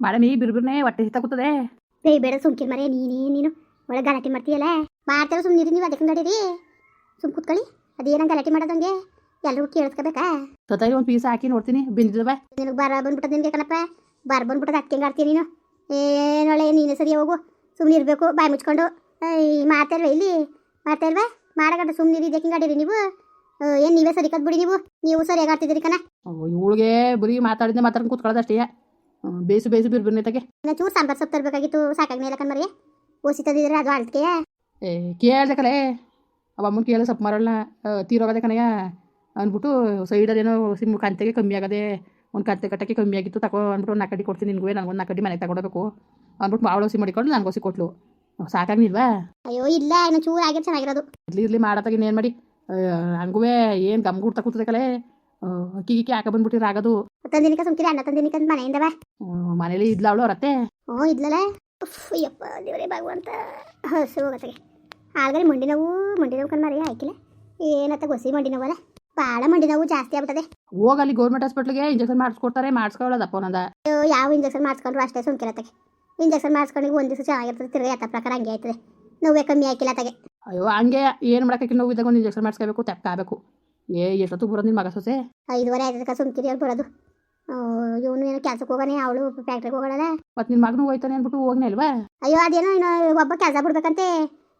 ಮಾಡಮಿ ಬಿರ್ಬಿರ್ನೆ ಹೊಟ್ಟೆ ಹಿತಾಗುತ್ತದೆ ಬೇ ಬೇಡ ಸುಮ್ಕಿರ್ ಮರೆ ನೀನೇ ನೀನು. ಒಳ್ಳೆ ಗಲಾಟೆ ಮಾಡ್ತೀಯಲ್ಲ? ಮಾಡ್ತಾರ ಸುಮ್ಮನಿರಿ ನೀವು ಅದಕ್ಕೆ ನಡೀರಿ ಸುಮ್ ಕೂತ್ಕೊಳ್ಳಿ ಅದೇನ ಗಲಾಟೆ ಮಾಡೋದಂಗೆ? ಎಲ್ಲರೂ ಕೇಳಿಸ್ಕೋಬೇಕಾ? ಸತಾಯಿ ಒಂದು ಪೀಸ್ ಹಾಕಿ ನೋಡ್ತೀನಿ ಬಿಂದಿದವ ನಿನಗೆ ಬರ ಬಂದ್ಬಿಟ್ಟದ ನಿನಗೆ ಕಣಪ್ಪ. ಬರ ಬಂದ್ಬಿಟ್ಟದ ಅಕ್ಕಿ ಆಡ್ತೀಯ ನೀನು. ಏನೊಳ್ಳೆ ನೀನು ಸರಿ ಹೋಗು. ಸುಮ್ಮನೆ ಇರಬೇಕು ಬಾಯಿ ಮುಚ್ಕೊಂಡು. ಮಾತಾಡ್ವಾ ಇಲ್ಲಿ? ಮಾತಾಡ್ವಾ ಮಾಡಗಂಟ ಸುಮ್ಮನೆ ಇದಕ್ಕೆ ಗಾಡಿರಿ ನೀವು. ಏನು ನೀವೇ ಸರಿ ಬಿಡಿ ನೀವು. ನೀವು ಸರಿಯಾಗಿ ಆಡ್ತಿದ್ದೀರಿ ಕಣ. ಇವಳಿಗೆ ಬರೀ ಮಾತಾಡಿದ್ದೆ ಮಾತಾಡ್ಕೊಂಡು ಕೂತ್ಕೊಳ್ಳೋದಷ್ಟೇ. ಬೇಸು ಬೇಸು ಬಿರ್ಬಿರ್ನೆ ತಗೆ. ಚೂರು ಸಾಂಬಾರು ಸೊಪ್ಪು ತರಬೇಕಾಗಿತ್ತು ಸಾಕಾಗ್ನೇ ಇಲ್ಲ ಕಣ್ಮರಿ ಓಸಿ ತಂದಿದ್ರೆ ಅದು ಆಳ್ತಿಕೆ. ಏ ಕೇಳ್ದೆ ಕಲೆ ಅವ ಅಮ್ಮನ ಕೇಳ ಸೊಪ್ಪು ಮಾರಲ್ಲ ತೀರೋಗದೆ ಕಣಯ್ಯ ಅಂದ್ಬಿಟ್ಟು ಸೈಡಲ್ಲಿ ಏನೋ ಸಿಮ್ ಕಂತೆಗೆ ಕಮ್ಮಿ ಆಗದೆ ಒಂದು ಕಂತೆ ಕಟ್ಟಕ್ಕೆ ಕಮ್ಮಿ ಆಗಿತ್ತು ತಗೋ ಅಂದ್ಬಿಟ್ಟು ಒಂದು ನಾಲ್ಕಡಿ ಕೊಡ್ತೀನಿ ನಿನ್ಗೂ ನನಗೊಂದು ನಾಲ್ಕಡಿ ಮನೆಗೆ ತಗೊಳ್ಬೇಕು ಅಂದ್ಬಿಟ್ಟು ಮಾವಳು ಸಿ ಮಾಡಿಕೊಂಡು ನನಗೆ ಓಸಿ ಕೊಟ್ಲು. ಸಾಕಾಗ್ನಿಲ್ವಾ ಅಯ್ಯೋ ಇಲ್ಲ ಇನ್ನು ಚೂರು ಆಗಿರೋ ಚೆನ್ನಾಗಿರೋದು. ಇರ್ಲಿ ಇರ್ಲಿ ಮಾಡತ್ತಾಗ ಇನ್ನೇನು ಮಾಡಿ. ಹಂಗೂ ಏನು ಗಮ್ ಗುಡ್ತಾ ಕೂತದೆ ಕಲೆ ಅಕ್ಕಿ ಯಾಕೆ ಬಂದ್ಬಿಟ್ಟಿರ ಆಗೋದು ತಂದಿನಿಕ ಸುಮ್ಕಿರಿ ಅಣ್ಣ ತಂದಿನಿಕ ಮನೆಯಿಂದ ಬಾ. ಮನೇಲಿ ಇದ್ಲ ಅವಳು ಅವರತ್ತೆ? ಹ್ಞೂ ಇದ್ಲಲ್ಲ ಅಯ್ಯಪ್ಪ ದೇವರೇ ಭಗವಂತ. ಹಸು ಹೋಗತ್ತಾಗೆ ಆಲ್ಗರಿ ಮಂಡಿ ನೋವು ಮಂಡಿ ನೋವು ಕಣ್ಮರಿ ಆಯ್ಕಿಲ್ಲ ಏನತ್ತ ಗೊಸಿ ಮಂಡಿ ನೋವಲ್ಲ? ಭಾಳ ಮಂಡಿ ನೋವು ಜಾಸ್ತಿ ಆಗ್ಬಿಟ್ಟದೆ. ಹೋಗಲ್ಲಿ ಗೌರ್ಮೆಂಟ್ ಹಾಸ್ಪಿಟ್ಲಿಗೆ ಇಂಜೆಕ್ಷನ್ ಮಾಡಿಸ್ಕೊಡ್ತಾರೆ ಮಾಡಿಸ್ಕೊಳ್ಳೋದಪ್ಪ ಒಂದ ಯಾವ ಇಂಜೆಕ್ಷನ್ ಮಾಡಿಸ್ಕೊಂಡ್ರು ಅಷ್ಟೇ ಸುಮ್ಕಿರತ್ತಗೆ ಇಂಜೆಕ್ಷನ್ ಮಾಡಿಸ್ಕೊಂಡು ಒಂದು ದಿವಸ ಚೆನ್ನಾಗಿರ್ತದೆ ತಿರ್ಗಿ ಯಥ ಪ್ರಕಾರ ಹಂಗೆ ಆಯ್ತದೆ. ನೋವೇ ಕಮ್ಮಿ ಆಯ್ಕಿಲ್ಲ ತಗೆ ಅಯ್ಯೋ ಹಂಗೆ ಏನು ಮಾಡಕ್ಕೆ ನೋವು ಇದ್ದಾಗ ಒಂದು ಇಂಜೆಕ್ಷನ್ ಮಾಡಿಸ್ಕೋಬೇಕು ತೆಪ್ಪ ಆಗಬೇಕು ಏ ಎಷ್ಟೊತ್ತು ಬರೋದು ನಿಮ್ಮ ಮಗ ಸೊಸೆ? ಐದುವರೆ ಆಯ್ತದಕ್ಕ ಸುಮ್ಕಿರಿ ಅವ್ರು ಬರೋದು. ಇವನು ಏನೋ ಕೆಲ್ಸಕ್ಕೆ ಹೋಗಾನೆ ಅವಳು ಫ್ಯಾಕ್ಟ್ರಿಗೆ ಹೋಗೋಣ ಮತ್ತೆ ನಿನ್ನ ಮಗನೂ ಹೋಯ್ತಾನೆ ಅಂದ್ಬಿಟ್ಟು ಹೋಗ್ನೇ ಅಲ್ವಾ ಅಯ್ಯೋ ಅದೇನೋ ಇನ್ನು ಒಬ್ಬ ಕೆಲಸ ಬಿಡ್ಬೇಕಂತೆ.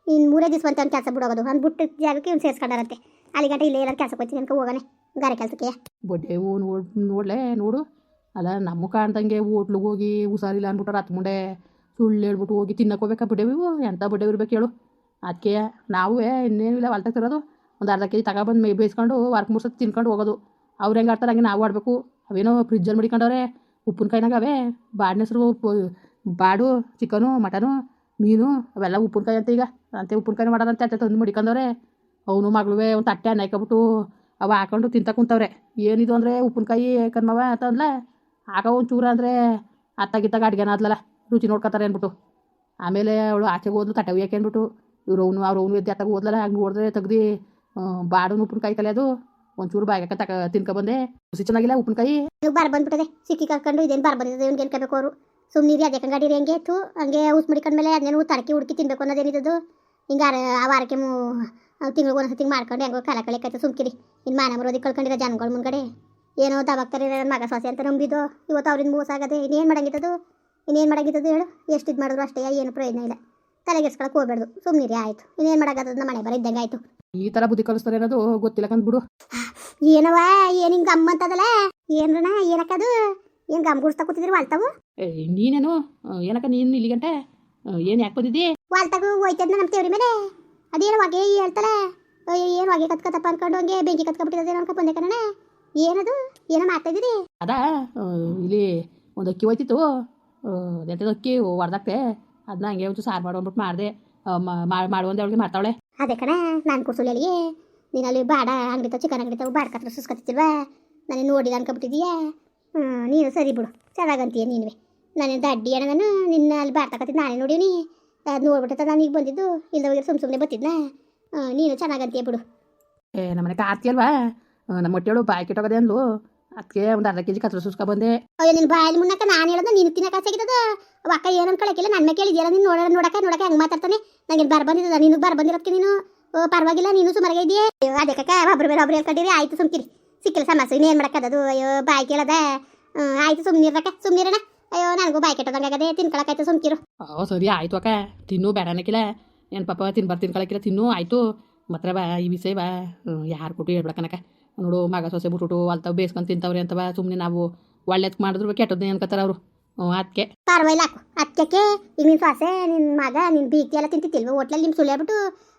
ಇನ್ನು ಮೂರೇ ದಿವಸ ಅಂತ ಕೆಲಸ ಬಿಡೋಗೋದು. ಅಂದ್ಬಿಟ್ಟು ಜಾಗಕ್ಕೆ ಇವ್ನು ಸೇರಿಸ್ಕೊಂಡಾರಂತೆ ಅಲ್ಲಿ ಗಂಟೆ ಇಲ್ಲೇ ಏನಾದ್ರು ಕೆಲಸಕ್ಕೆ ಹೋಗ್ತೀನಿ ಅನ್ಕೊ ಹೋಗೋಣ. ಗಾರೆ ಕೆಲಸಕ್ಕೆ. ಬಡ್ಡೆ ನೋಡ್ ನೋಡ್ಲೆ ನೋಡು. ಅಲ್ಲ ನಮ್ಮ ಕಾಣ್ದಂಗೆ ಹೋಟ್ಲಿಗೆ ಹೋಗಿ ಹುಷಾರಿಲ್ಲ ಅಂದ್ಬಿಟ್ಟು ರಾತ್ ಮುಂಡೆ ಸುಳ್ಳು ಹೇಳ್ಬಿಟ್ಟು ಹೋಗಿ ತಿನ್ನಕ್ಕೆ ಹೋಗ್ಬೇಕಾ ಬಿಡೇವು ಎಂಥ ಬಿಡೇವು ಇರ್ಬೇಕು ಹೇಳು. ಅದಕ್ಕೆ ನಾವು ಇನ್ನೇನಿಲ್ಲ ಹೊಲ್ತಾಗ ತಿರೋದು. ಒಂದು ಅರ್ಧ ಕೆ ಜಿ ತಗೊಬಂದು ಮೇ, ಬೇಯಿಸ್ಕೊಂಡು ವಾರಕ್ಕೆ ಮೂರು ಸತಿ ತಿನ್ಕೊಂಡು ಹೋಗೋದು. ಅವ್ರು ಹೆಂಗೆ ಆಡ್ತಾರೆ ಹಂಗೆ ನಾವು ಆಡಬೇಕು. ಅವೇನೋ ಫ್ರಿಜ್ಜಲ್ಲಿ ಮಡಿಕೊಂಡವ್ರೆ ಉಪ್ಪಿನಕಾಯಿನಾಗ ಅವೇ, ಬಾಡಿನ ಹೆಸರು ಉಪ್ಪು, ಬಾಡು, ಚಿಕನು, ಮಟನು, ಮೀನು, ಅವೆಲ್ಲ ಉಪ್ಪಿನಕಾಯಿ ಅಂತ ಈಗ. ಅಂತೆ ಉಪ್ಪಿನಕಾಯಿ ಮಾಡೋದಂತೆ ಅಂತ ತಂದು ಮಡಿಕೊಂಡವ್ರೆ. ಅವನು ಮಗಳುವೆ ಒಂದು ತಟ್ಟೆ ಅನ್ನ ಹಾಕೊಬಿಟ್ಟು ಅವ ಹಾಕೊಂಡು ತಿಂತ ಕುಂತವ್ರೆ. ಏನಿದು ಅಂದರೆ ಉಪ್ಪಿನಕಾಯಿ ಕನ್ಮವ ಅಂತಂದ್ಲ ಆಗ ಒಂದು ಚೂರ ಅಂದರೆ ಅತ್ತಾಗಿತ್ತಾಗ ಅಡುಗೆನ ಆದ್ಲಲ್ಲ, ರುಚಿ ನೋಡ್ಕೊತಾರೆ ಅಂದ್ಬಿಟ್ಟು ಆಮೇಲೆ ಅವಳು ಆಚೆಗೆ ಹೋದ್ಲು, ತಟ್ಟೆ ಉಯ್ಯಕ್ಕೆ ಅಂದ್ಬಿಟ್ಟು ಇವ್ರು ಅವನು, ಅವ್ರು ಅವನು ಎದ್ದು ಅತ್ತಾಗ ಹೋದ್ಲಲ್ಲ, ಹಂಗೆ ನೋಡಿದ್ರೆ ತೆಗ್ದು ಬಾಡು ಉಪ್ಪಿನಕಾಯಿ ತಲೆ ಅದು. ಒಂಚೂರು ಬಾಯಕ್ಕೆ ತಕ ತಿನ್ಕೊಬಂದೆ ಹುಸಿ ಚೆನ್ನಾಗಿಲ್ಲ ಉಪ್ಪಿನಕಾಯಿ. ಬಾರ್ ಬಂದ್ಬಿಟ್ಟದೆ. ಸಿಕ್ಕಿ ಕರ್ಕೊಂಡು ಇದೇನು ಬಾರ್ ಬಂದಿದೆ ಇವ್ನಿಗೆ ಎನ್ಕೋಬೇಕು ಅವರು? ಸುಮ್ಮನಿರಿ ಅದೇ ಕಂಗಾಡಿ ಹೆಂಗೆ. ಇತ್ತು ಹಂಗೆ ಊಸ್ ಮಡಿಕೊಂಡ್ಮೇಲೆ ಅದನ್ನೇನು ತರಕಿ ಹುಡುಕಿ ತಿನ್ಬೇಕು ಅನ್ನೋದೇನಿದ್ದು ಹಿಂಗೆ ಆ ವಾರಕ್ಕೆ ಮೂ ತಿಂಗ್ಳಿಗೆ ಒಂದ್ಸತಿ ಮಾಡ್ಕೊಂಡು ಹೆಂಗೋ ಕಾಲ ಕಳಿಕಾಯ್ತು ಸುಮ್ಕಿರಿ. ಇನ್ನು ಮಾನ ಮರೋದಿ ಕಳ್ಕೊಂಡಿರೋ ಜನಗಳ ಮುಂದ್ಗಡೆ. ಏನೋ ದವಾಕ್ತಾರೆ ನನ್ನ ಮಗ ಸೊಸೆ ಅಂತ ನಂಬಿದ್ದು. ಇವತ್ತು ಅವ್ರಿಂದ ಮೋಸ ಆಗದೆ ಇನ್ನೇನು ಮಾಡಂಗಿತ್ತದು ಇನ್ನೇನು ಮಾಡಂಗಿತ್ತದು ಹೇಳು? ಎಷ್ಟು ಇದು ಮಾಡಿದ್ರು ಅಷ್ಟೇ ಏನು ಪ್ರಯೋಜನ ಇಲ್ಲ. ತಲೆಗೆಡ್ಸ್ಕೊಳಕ್ಕೆ ಹೋಗ್ಬೇಡ್ದು. ಸುಮ್ಮನಿರಿ ಆಯಿತು. ಇನ್ನೇನು ಮಾಡೋಕ್ಕಾಗದ ಮನೆ ಬರ ಇದ್ದಂಗೆ ಆಯಿತು. ಈ ತರ ಬುದ್ಧಿ ಕಲಿಸ್ತಾರೆ ಅನ್ನೋದು ಗೊತ್ತಿಲ್ಲ ಕಂದ್ಬಿಡು ಏನವ ಏನ್ ಹಿಂಗ್ ಗಮ್ಮ ಅಂತದಲ್ಲ? ಏನ್ರಣ ಏನಕ್ಕದು ಏನ್ ಗಮ್ ಗುಡ್ಸ್ತಾ ಕೂತಿದ್ರು ವಾಲ್ತಾವು? ಏ ನೀನೇನು? ಏನಕ್ಕ ನೀನು ಇಲ್ಲಿ ಗಂಟೆ? ಏನು ಯಾಕೆ ಬಂದಿದ್ದಿ? ವಾಲ್ತಾಗು ಹೋಯ್ತದ ನಮ್ಮ ತೇವ್ರಿ ಮೇಲೆ. ಅದೇನು ಹೊಗೆ ಹೇಳ್ತಾಳೆ ಏನು ಹೊಗೆ ಕತ್ಕತ್ತಪ್ಪ ಅನ್ಕೊಂಡು ಹಂಗೆ ಬೆಂಕಿ ಕತ್ಕೊಬಿಟ್ಟಿದೆ ಅನ್ಕೊ ಬಂದೆ ಕಣ ಏನದು? ಏನೋ ಮಾಡ್ತಾ ಇದ್ದೀರಿ? ಅದಾ? ಇಲ್ಲಿ ಒಂದು ಅಕ್ಕಿ ಹೋಯ್ತಿತ್ತು. ಅದಕ್ಕಿ ಅಕ್ಕಿ ಹೊಡೆದಾಕ್ತೆ ಅದನ್ನ ಹಂಗೆ ಒಂದು ಸಾರು ಮಾಡೋ ಅಂದ್ಬಿಟ್ಟು ಮಾಡಿದೆ ಮಾಡುವಂದೆ ಅವಳಿಗೆ ಮಾಡ್ತಾವಳೆ. ಅದೇ ಕಣ, ನಾನು ಕುರ್ಸುಳಿಗೆ ನೀನು ಅಲ್ಲಿ ಬಾಡ ಅಂಗಡಿ ತಾವು ಚಿಕನ್ ಅಂಗಡಿ ತಾವು ಬಾಡ್ಕತ್ರ ಸುಸ್ಕೊತಿಲ್ವಾ ನಾನು ನೋಡಿದ ಅನ್ಕೊಬಿಟ್ಟಿದೀಯಾ ನೀನು ಸರಿ ಬಿಡು, ಚೆನ್ನಾಗಂತೀಯ ನೀನು ನಾನು ದಡ್ಡಿ ಅಣ್ಣ ನಾನು ನಿನ್ನ ಅಲ್ಲಿ ಬಾಡ್ತಕತ್ತಿದ್ದು ನಾನೇ ನೋಡೀನಿ ಅದು ನೋಡ್ಬಿಟ್ಟ ನಾನು ಈಗ ಬಂದಿದ್ದು, ಇಲ್ದ ಹೋಗಿ ಸುಮ್ಮ ಸುಮ್ಮನೆ ಬತ್ತಿದ್ನ? ನೀನು ಚೆನ್ನಾಗಂತೀಯ ಬಿಡು. ಏ, ನಮ್ಮನೆ ಕಾರ್ತಿ ಅಲ್ವಾ? ನಮ್ಮ ಹೊಟ್ಟೆಳು ಬಾಯಿ ಕೆಟ್ಟೋಗದೆ ಅಂದ್ಲು. ಅದಕ್ಕೆ ಒಂದು ಅರ್ಧ ಕೆ ಜಿ ಕತ್ರ ಸುಸ್ಕೊ ಬಂದೆ. ಅಯ್ಯೋ ನಿನ್ನ ಬಾಯಲ್ಲಿ ಮುನ್ನಕ ನಾನು ಹೇಳೋದು ನೀನು ತಿನ್ನಕ ಸಿಗ್ತದ ಅಕ್ಕ ಏನು ಅನ್ಕೊಳಕಿಲ್ಲ ನನ್ನ ಮೇಲೆ ಕೇಳಿದ್ಯಲ್ಲ ನೀನು ನೋಡ ನೋಡಕ ನೋಡಕ ಹೆಂಗೆ ಮಾತಾಡ್ತಾನೆ? ನಂಗೆ ಬರ್ ಬಂದಿದ್ದದ ನೀನು ಬರ್ ಬಂದಿರೋದಕ್ಕೆ ನೀನು? ಓ, ಪರವಾಗಿಲ್ಲ ನೀನು ಸುಮಾರಿಗೆ ಇದೆಯೇ? ಅದೇ ಕಕ್ಕ ಒಬ್ರು ಬೇರೆ ಒಬ್ರು ಹೇಳ್ಕೊಂಡಿರಿ ಆಯ್ತು ಸುಮ್ಕಿರಿ. ಸಿಕ್ಕಿಲ್ಲ ಸಮಸ್ಯೆ ಇನ್ನೇನು ಮಾಡಕ್ಕದದು ಅಯ್ಯೋ ಬಾಯಿ ಕೇಳದ? ಆಯ್ತು ಸುಮ್ಮನಿರಕ್ಕ ಸುಮ್ಮನಿರಣ ಅಯ್ಯೋ ನನಗೂ ಬಾಯಿ ಕೆಟ್ಟದಂಗಾಗದೆ ತಿನ್ಕೊಳಕಾಯ್ತು ಸುಮ್ಕಿರು. ಓ ಸರಿ ಆಯ್ತು ಅಕ್ಕ. ತಿನ್ನು ಬೇಡ ಅನ್ನಕ್ಕಿಲ್ಲ ಏನು ಪಾಪ ತಿನ್ಬಾರ್ದು ತಿನ್ಕೊಳಕ್ಕಿಲ್ಲ ತಿನ್ನು ಆಯ್ತು. ಮಾತ್ರ ಬಾ ಈ ವಿಷಯ ಬಾ. ಯಾರು ಕೊಟ್ಟು ಹೇಳ್ಬೇಕನಕ ನೋಡು ಮಗ ಸೊಸೆ ಬಿಟ್ಬಿಟ್ಟು ಅಲ್ತಾವ್ ಬೇಸ್ಕೊಂಡು ತಿಂತಾವ್ರಿ ಅಂತವ ಸುಮ್ಮನೆ ನಾವು ಒಳ್ಳೇದು ಮಾಡಿದ್ರು ಕೆಟ್ಟದ್ದು ಅನ್ಕೋತಾರೆ ಅವರು. ಅದಕ್ಕೆ ಪರವಾಗಿಲ್ಲ ಹಾಕು ಅದಕ್ಕೆ ಈಗ ನಿನ್ನ ಸೊಸೆ ನಿನ್ನ ಮಗ ನಿನ್ನ ಬೀತಿ ಎಲ್ಲ ತಿಂತಿತ್ತಿಲ್ವ ಹೋಟ್ಲಲ್ಲಿ ನಿಮ್ಮ ಸುಳ್ಯಾಬಿಟ್ಟು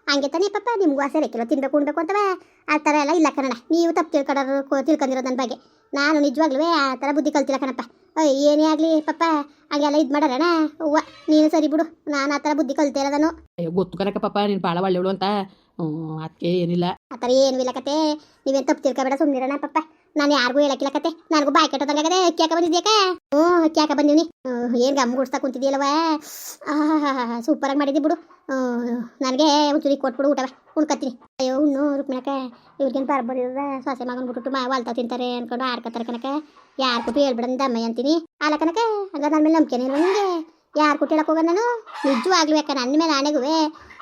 ಹಂಗೆ ತಾನೇ ಪಾಪ ನಿಮ್ಗೂ ಆಸೆ ರೆಕ್ಕಿಲ್ಲ ತಿನ್ಬೇಕು ಉಣ್ಬೇಕು ಅಂತವ ಆ ಥರ ಎಲ್ಲ ಇಲ್ಲ ಕಣಣ ನೀವು ತಪ್ಪು ತಿಳ್ಕೊಡೋರು ತಿಳ್ಕೊಂಡಿರೋ ನನ್ನ ಬಗ್ಗೆ. ನಾನು ನಿಜವಾಗ್ಲೂ ಆ ಥರ ಬುದ್ಧಿ ಕಲ್ತಿಲ್ಲ ಕಣಪ್ಪ. ಅಯ್ಯ ಏನೇ ಆಗಲಿ ಪಪ್ಪ ಹಂಗೆಲ್ಲ ಇದು ಮಾಡಾರಣ? ಹೂವ ನೀನು ಸರಿ ಬಿಡು. ನಾನು ಆ ಥರ ಬುದ್ಧಿ ಕಲ್ತೇ ಇರೋದನು ಅಯ್ಯೋ ಗೊತ್ತು ಕನಕ ಪಾಪ ನೀನು ಭಾಳ ಒಳ್ಳೆಯವಳು ಅಂತ ಅದಕ್ಕೆ ಏನಿಲ್ಲ. ಆ ಥರ ಏನು ಇಲ್ಲ ಕತೆ. ನೀವೇನು ತಪ್ಪು ತಿಳ್ಕೊಬೇಡ ಸುಮ್ಮನಿರೋಣ ಪಪ್ಪ. ನಾನು ಯಾರಿಗೂ ಹೇಳಕ್ಕಿಲ್ಲ ಕತೆ. ನನಗೂ ಬಾಯಿ ಕೆಟ್ಟದಂಗಾಗದೆ ಕ್ಯಾಕ ಬಂದಿದ್ಯಾಕ ಹ್ಞೂ ಕ್ಯಾಕ ಬಂದೀವಿ ಏನು ಗಮ್ ಗುಡ್ಸ್ತಾ ಕುಂತಿದ್ಯಲ್ಲವ? ಸೂಪರಾಗಿ ಮಾಡಿದ್ದಿ ಬಿಡು. ನನಗೆ ಒಂಚೂರಿ ಕೊಟ್ಬಿಡು ಊಟವ. ಉಣ್ಕತ್ತೀನಿ. ಅಯ್ಯೋ, ಉಣ್ಣು ರುಕ್ಮಿಣಕ ಇವ್ರಿಗೇನು ಬರ್ ಬಂದಿರದ ಸೊಸೆ ಮಗನ ಬಿಟ್ಟು ಮಾ ವಾಲ್ತಾ ತಿಂತಾರೆ ಅನ್ಕೊಂಡು ಆಡ್ಕೊತಾರೆ ಕನಕ ಯಾರು ಕೊಟ್ಟು ಹೇಳ್ಬಿಡಂದ ಅಮ್ಮ ಅಂತೀನಿ. ಅಲ್ಲ ಕನಕ ಹಂಗ ನನ್ನ ಮೇಲೆ ನಂಬಿಕೆನೇ ಇಲ್ವ ನಿಮಗೆ ಯಾರು ಕುಟ್ಟಿ ಹೇಳಕ್ಕೆ ಹೋಗ ನಾನು? ನಿಜವಾಗ್ಲೂ ಯಾಕ? ನನ್ನ ಮೇಲೆ ನಾನೆಗುವೆ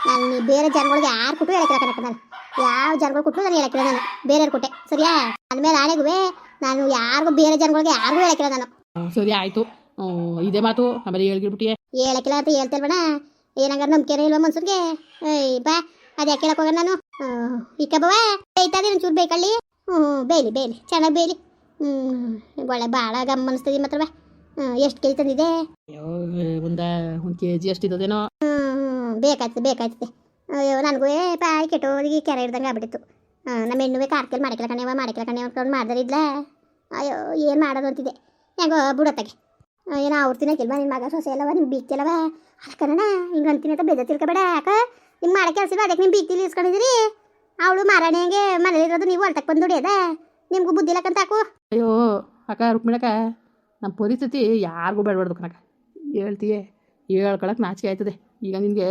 ನಾನು ಬೇರೆ ಜನಗಳಿಗೆ ಯಾರು ಕುಟ್ಟು ಹೇಳಕ್ಕಿಲ್ಲ ನಾನು? ಯಾವ ಜನಗಳು ಕುಟ್ಟು ನಾನು ಹೇಳಕ್ಕಿಲ್ಲ ನಾನು? ಬೇರೆಯವ್ರು ಕೊಟ್ಟೆ ಸರಿಯಾ? ನನ್ನ ಮೇಲೆ ನಾನೆಗುವೆ ನಾನು ಯಾರಿಗೂ ಬೇರೆ ಜನಗಳಿಗೆ ಯಾರಿಗೂ ಹೇಳಕ್ಕಿಲ್ಲ ನಾನು. ಸರಿ ಆಯಿತು. ಇದೇ ಮಾತು. ಆಮೇಲೆ ಹೇಳ್ಗಿಬಿಟ್ಟಿಯೇ ಹೇಳಕ್ಕಿಲ್ಲ ಅಂತ ಹೇಳ್ತಿಲ್ವಣ ಏನಂಗಾರ ನಂಬಿಕೆ ಇಲ್ವಾ ಮನ್ಸೂರ್ಗೆ? ಏಯ್ ಬಾ. ಅದು ಯಾಕೆ ಹೇಳಕ್ ಹೋಗ ನಾನು? ಹ್ಮ್, ಇಕ್ಕ ಬವ ಬೇಯ್ತದೆ ಒಂಚೂರು ಬೇಕಳ್ಳಿ? ಹ್ಞೂ ಬೇಲಿ ಬೇಲಿ. ಚೆನ್ನಾಗಿ ಬೇಲಿ. ಹ್ಞೂ ಒಳ್ಳೆ ಭಾಳ ಗಮ್ಮ ಮಾತ್ರವೇ ಮಾತ್ರ ಎಷ್ಟು ಕೆಜಿ ತಂದಿದೆ ಒಂದು ಒಂದು ಕೆ ಜಿ ಅಷ್ಟಿದ್ದದೇನೋ ಹ್ಞೂ ಬೇಕಾಯ್ತದೆ ಬೇಕಾಯ್ತದೆ. ಅಯ್ಯೋ ನನಗೂ ಪಾಯಿ ಕೆಟ್ಟೋರಿಗೆ ಕೆರೆ ಇಡ್ದಂಗೆ ಆಗ್ಬಿಟ್ಟಿತ್ತು. ನಮ್ಮ ಹೆಣ್ಣುವೆ ಕಾರ್ಕೆಲ್ ಮಾಡಿಕಲ ಕಣವ ಮಾಡಿಕಲ ಕಣವ ಅನ್ಕೊಂಡು ಮಾಡ್ದಾರಿದ್ಲ ಅಯ್ಯೋ ಏನು ಮಾಡೋದು ಅಂತಿದೆ ಹೆಂಗೋ ಬುಡತ್ತಾಗೆ. ಏನೋ ಅವ್ರು ತಿನ್ನಕ್ಕಿಲ್ವಾ ನಿನ್ನ ಮಗ ಸೊಸೆ ಎಲ್ಲವ ನಿಮ್ಮ ಬೀಗ್ತಿಲ್ಲವ ಅದಕ್ಕಣ್ಣ ಹಿಂಗೆ ಅಂತೀನಿ ಅಂತ ಬೇಜ ತಿಳ್ಕೊಬೇಡ ಯಾಕ? ನಿಮ್ಮ ಮಾಡೋ ಕೆಲಸ ಅದಕ್ಕೆ ನಿಮ್ಮ ಬೀಗ್ತಿಲಿ ಇಸ್ಕೊಂಡಿದ್ದೀರಿ ಅವಳು ಮಾರಾಣಿಗೆ ಮನೇಲಿರೋದು ನೀವು ಹೊಲ್ತಕ್ಕೆ ಬಂದು ದುಡಿಯೋದ? ನಿಮಗೂ ಬುದ್ಧಿ ಇಲ್ಲಕ್ಕಂತ ಹಾಕು. ಅಯ್ಯೋ ಅಕ್ಕ ರುಕ್ಮಿಣಕ್ಕ ನಮ್ಮ ಪರಿಸ್ಥಿತಿ ಯಾರಿಗೂ ಬೇಡಬಾರ್ದು ಕಣಕ ಹೇಳ್ತೀಯೇ? ಹೇಳ್ಕೊಳಕ್ಕೆ ನಾಚಿಕೆ ಆಯ್ತದೆ. ಈಗ ನಿನಗೆ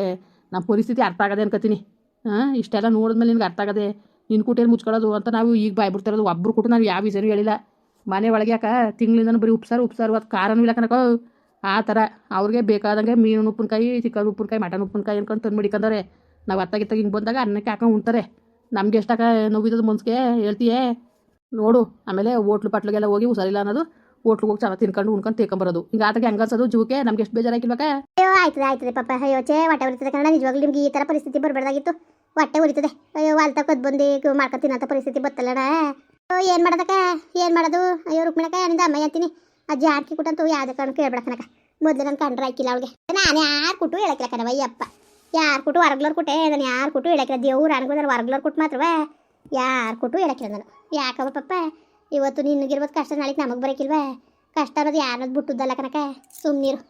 ನಮ್ಮ ಪರಿಸ್ಥಿತಿ ಅರ್ಥ ಆಗದೆ ಅನ್ಕೋತೀನಿ. ಹಾಂ ಇಷ್ಟೆಲ್ಲ ನೋಡಿದ್ಮೇಲೆ ನಿನ್ಗೆ ಅರ್ಥ ಆಗದೆ ನಿನ್ನ ಕೂಟೇಲಿ ಮುಚ್ಕೊಳ್ಳೋದು ಅಂತ ನಾವು ಈಗ ಬಾಯ್ ಬಿಡ್ತಿರೋದು ಒಬ್ಬರು ಕೂಟ ನಾವು ಯಾವ ವಿಷಯನೂ ಹೇಳಿಲ್ಲ. ಮನೆ ಒಳಗೆ ಯಾಕೆ ತಿಂಗಳಿಂದ ಬರೀ ಉಪ್ಸಾರು ಉಪ್ಸಾರು ಅದು ಖಾರನೂ ಇಲ್ಲ ಕನಕ ಆ ಥರ ಅವ್ರಿಗೆ ಬೇಕಾದಂಗೆ ಮೀನು ಉಪ್ಪಿನಕಾಯಿ ಚಿಕನ್ ಉಪ್ಪಿನಕಾಯಿ ಮಟನ್ ಉಪ್ಪಿನಕಾಯಿ ಅನ್ಕೊಂಡು ತಂದು ಮಡಿಕೊಂಡವ್ರೆ ನಾವು ಅತ್ತಾಗಿತ್ತಾಗ ಹಿಂಗೆ ಬಂದಾಗ ಅನ್ನಕ್ಕೆ ಹಾಕೊಂಡು ಉಣ್ತಾರೆ. ನಮಗೆ ಎಷ್ಟಾಕ ನೋವಿದ್ದದ ಮನ್ಸಿಗೆ ಹೇಳ್ತೀಯೇ? ನೋಡು ಆಮೇಲೆ ಹೋಟ್ಲು ಪಟ್ಲಿಗೆಲ್ಲ ಹೋಗಿ ಹುಷಾರಿಲ್ಲ ಅನ್ನೋದು ಹೋಟ್ಲಿಗೆ ಹೋಗಿ ತಿನ್ಕೊಂಡು, ಉಣ್ಕೊಂಡು ತೇಕೊಂಬರೋದು ಹಿಂಗೆ ಆತಾಗ ಹೆಂಗ ಅನ್ಸೋದು? ಜೀವಕ್ಕೆ ನಮ್ಗೆ ಎಷ್ಟು ಬೇಜಾರಾಗಿಲ್ಬೇಕಾ ಅಯ್ಯೋ ಆಯ್ತದೆ ಆಯ್ತದೆ ಪಾಪ. ಅಯ್ಯೋ ಚೇ ಹೊಟ್ಟೆ ಉರಿತದೆ ಕನ್ನಡ ನಿಜವಾಗ್ಲೂ ನಿಮ್ಗೆ ಈ ಥರ ಪರಿಸ್ಥಿತಿ ಬರಬಾರ್ದಾಗಿತ್ತು ಹೊಟ್ಟೆ ಉರಿತದೆ. ಅಯ್ಯೋ, ವಾಲ್ತ ಕದ್ ಬಂದು ಮಾಡ್ಕೊತೀನಿ ಅಂತ ಪರಿಸ್ಥಿತಿ ಬತ್ತಲ್ಲಣ ಅಯ್ಯೋ, ಏನು ಮಾಡೋದಕ್ಕ? ಏನು ಮಾಡೋದು? ಅಯ್ಯೋ ರುಕ್ಮಿಣಕ ನಿಂದ ಅಮ್ಮ ಅಂತೀನಿ. ಅಜ್ಜಿ ಆರ್ಕಿ ಕೊಟ್ಟಂತೂ ಯಾವ್ದೇ ಕಾರಣಕ್ಕೂ ಹೇಳ್ಬೇಡಕ್ಕನಕ ಮೊದಲು ನನ್ನ ಕಂಡ್ರೆ ಹಾಕಿಲ್ಲ ಅವಳಿಗೆ. ನಾನು ಯಾರು ಕೊಟ್ಟು ಹೇಳಕ್ಕಿಲ್ಲ ಕಣವ ಅಯ್ಯಪ್ಪ ಯಾರು ಕೊಟ್ಟು ಹೊರಗ್ಲೋರ್ ಕೊಟ್ಟೆ ನಾನು ಯಾರು ಕೊಟ್ಟು ಹೇಳಕ್ಕಿಲ್ಲ ದೇವ್ರು ಅನ್ಕೋದ್ರೆ ಹೊರಗ್ಲೋರ್ ಕೊಟ್ಟು ಮಾತ್ರವೇ. ಯಾರು ಕೊಟ್ಟು ಹೇಳಕ್ಕಿಲ್ಲ ನಾನು. ಯಾಕವ ಪಪ್ಪ ಇವತ್ತು ನಿನಗಿರ್ಬೋದು ಕಷ್ಟ ನಾಳೆಗೆ ನಮಗೆ ಬರೋಕಿಲ್ವಾ? ಕಷ್ಟ ಅನ್ನೋದು ಯಾರನ್ನೋದು ಬಿಟ್ಟುದಲ್ಲ ಕನಕ ಸುಮ್ಮನಿರು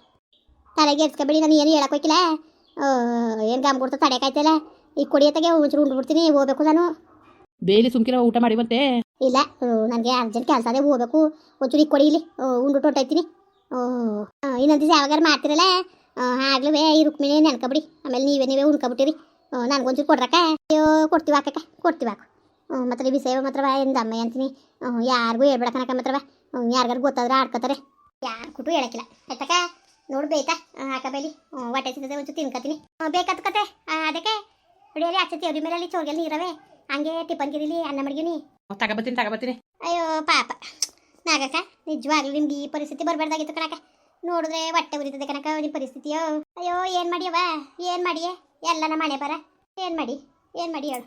ತಲೆಗೆ ಎತ್ಕೊಬೇಡಿ ನಾನು ಏನು ಹೇಳಕ್ ಹೋಗಿಲ್ಲ. ಏನು ಗಮ್ ಕೊಡ್ತಾ ತಡೆಕಾಯ್ತಲ್ಲ ಈಗ ಕೊಡಿಯತ್ತಾಗೆ ಒಂಚೂರು ಉಂಡು ಬಿಡ್ತೀನಿ ಹೋಗ್ಬೇಕು ನಾನು. ಬೇಲಿ ಸುಮ್ಕಿರ ಊಟ ಮಾಡಿ ಬಂತೆ. ಇಲ್ಲ ನನಗೆ ಅರ್ಜೆಂಟ್ ಕೆಲಸ ಅದೇ ಹೋಗ್ಬೇಕು. ಒಂಚೂರು ಈಗ ಕೊಡಿ ಇಲ್ಲಿ ಉಂಡು ಹೊಟ್ಟೋಯ್ತೀನಿ ಇನ್ನೊಂದು ದಿವಸ ಯಾವಾಗಾರ ಮಾಡ್ತಿರಲ್ಲ? ಆಗ್ಲೂ ಈ ರುಕ್ಮಿಣಿ ನೆನ್ಕೊಬಿಡಿ. ಆಮೇಲೆ ನೀವೇ ನೀವೇ ಉಣ್ಕೊಬಿಟ್ಟಿರಿ. ನನಗೊಂಚೂರು ಕೊಡ್ರಕ್ಕ? ಅಯ್ಯೋ ಕೊಡ್ತೀವಿ ಹಾಕಕ್ಕ ಕೊಡ್ತೀವಿ ಹಾಕು ಮತ್ತೆ ಬಿಸೇವ ಮಾತ್ರ ಎಂದಮ್ಮ ಅಂತೀನಿ. ಯಾರಿಗೂ ಹೇಳ್ಬೇಡ ಕನಕ ಮಾತ್ರವ ಯಾರಿಗಾರು ಗೊತ್ತಾದ್ರೆ ಆಡ್ಕೋತಾರೆ. ಯಾರು ಕುಟು ಹೇಳಕ್ಕಿಲ್ಲ. ಆಯ್ತಕ್ಕ? ನೋಡು ಬೇಯ್ತಾ ಹಾಕ ಬೇಲಿ. ಒಟ್ಟೆ ಸಿಗ್ತದೆ ಒಂಚೂರು ತಿನ್ಕತೀನಿ ಬೇಕಾದ ಕತೆ. ಅದಕ್ಕೆ ಬಿಡಿಯಲ್ಲಿ ಅಚ್ಚ ತೇವ್ರಿ ಮೇಲೆ ಅಲ್ಲಿ ಚೋರ್ಗೆಲ್ಲ ನೀರವೆ. ಹಂಗೆ ಟಿಫನ್ ಗಿರಿಲಿ ಅನ್ನ ಮಡ್ಗಿನಿ. ತಗೋಬತ್ತೀನಿ ತಗೋಬತ್ತೀನಿ ಅಯ್ಯೋ ಪಾಪ. ನಾಗಕ್ಕ ನಿಜವಾಗ್ಲೂ ನಿಮ್ಗೆ ಈ ಪರಿಸ್ಥಿತಿ ಬರಬಾರ್ದಾಗಿತ್ತು ಕಣಕ ನೋಡಿದ್ರೆ ಹೊಟ್ಟೆ ಉರಿತದೆ ಕಣಕ ನಿಮ್ಮ ಪರಿಸ್ಥಿತಿಯೋ. ಅಯ್ಯೋ ಏನು ಮಾಡಿಯವ ಏನು ಮಾಡಿಯೇ? ಎಲ್ಲ ನಮ್ಮ ಮನೆ ಬರ ಏನು ಮಾಡಿ? ಏನು ಮಾಡಿ ಹೇಳು?